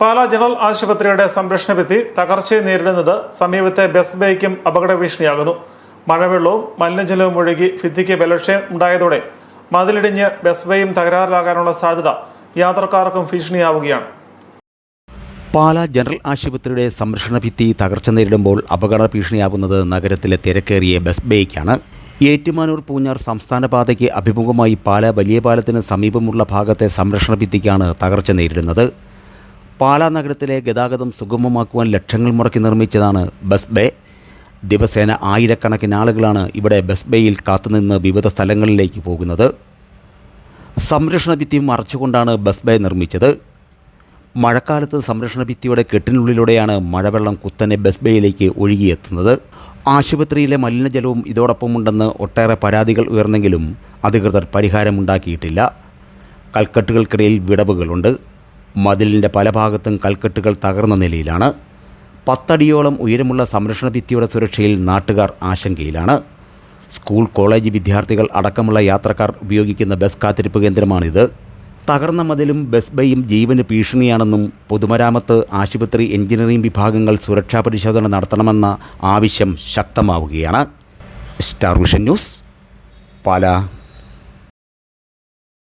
Pala general ആശുപത്രിയുടെ സംരക്ഷണ ഭിത്തി തകർച്ചയെ നേരിടുന്നത് സമീപത്തെ ബസ് ബൈക്കും അപകട ഭീഷണിയാകുന്നു. മഴവെള്ളവും മലിനജലവും ഒഴുകി ഭിത്തിക്ക് ബലക്ഷയം ഉണ്ടായതോടെ മതിലിടിഞ്ഞ് ബസ് ബൈയും തകരാറിലാകാനുള്ള സാധ്യത യാത്രക്കാർക്കും ഭീഷണിയാവുകയാണ്. പാലാ ജനറൽ ആശുപത്രിയുടെ സംരക്ഷണ ഭിത്തി തകർച്ച നേരിടുമ്പോൾ അപകട ഭീഷണിയാവുന്നത് നഗരത്തിലെ തിരക്കേറിയ ബസ് ബേക്കാണ്. ഏറ്റുമാനൂർ പൂഞ്ഞാർ സംസ്ഥാന പാതയ്ക്ക് അഭിമുഖമായി പാലാ വലിയ പാലത്തിന് സമീപമുള്ള ഭാഗത്തെ സംരക്ഷണ ഭിത്തിക്കാണ് തകർച്ച നേരിടുന്നത്. പാലാ നഗരത്തിലെ ഗതാഗതം സുഗമമാക്കുവാൻ ലക്ഷങ്ങൾ മുടക്കി നിർമ്മിച്ചതാണ് ബസ് ബേ. ദിവസേന ആയിരക്കണക്കിന് ആളുകളാണ് ഇവിടെ ബസ് ബേയിൽ കാത്തുനിന്ന് വിവിധ സ്ഥലങ്ങളിലേക്ക് പോകുന്നത്. സംരക്ഷണ ഭിത്തി മറച്ചുകൊണ്ടാണ് ബസ് ബേ നിർമ്മിച്ചത്. മഴക്കാലത്ത് സംരക്ഷണ ഭിത്തിയുടെ കെട്ടിനുള്ളിലൂടെയാണ് മഴവെള്ളം കുത്തനെ ബസ് ബേയിലേക്ക് ഒഴുകിയെത്തുന്നത്. ആശുപത്രിയിലെ മലിനജലവും ഇതോടൊപ്പമുണ്ടെന്ന് ഒട്ടേറെ പരാതികൾ ഉയർന്നെങ്കിലും അധികൃതർ പരിഹാരമുണ്ടാക്കിയിട്ടില്ല. കൽക്കെട്ടുകൾക്കിടയിൽ വിടവുകളുണ്ട്. മതിലിന്റെ പല ഭാഗത്തും കൽക്കെട്ടുകൾ തകർന്ന നിലയിലാണ്. പത്തടിയോളം ഉയരമുള്ള സംരക്ഷണ ഭിത്തിയുടെ സുരക്ഷയിൽ നാട്ടുകാർ ആശങ്കയിലാണ്. സ്കൂൾ കോളേജ് വിദ്യാർത്ഥികൾ അടക്കമുള്ള യാത്രക്കാർ ഉപയോഗിക്കുന്ന ബസ് കാത്തിരിപ്പ് കേന്ദ്രമാണിത്. തകർന്ന മതിലും ബസ് ബൈയും ജീവന് ഭീഷണിയാണെന്നും പൊതുമരാമത്ത് ആശുപത്രി എഞ്ചിനീയറിംഗ് വിഭാഗങ്ങൾ സുരക്ഷാ പരിശോധന നടത്തണമെന്ന ആവശ്യം ശക്തമാവുകയാണ്. Star vision news Pala.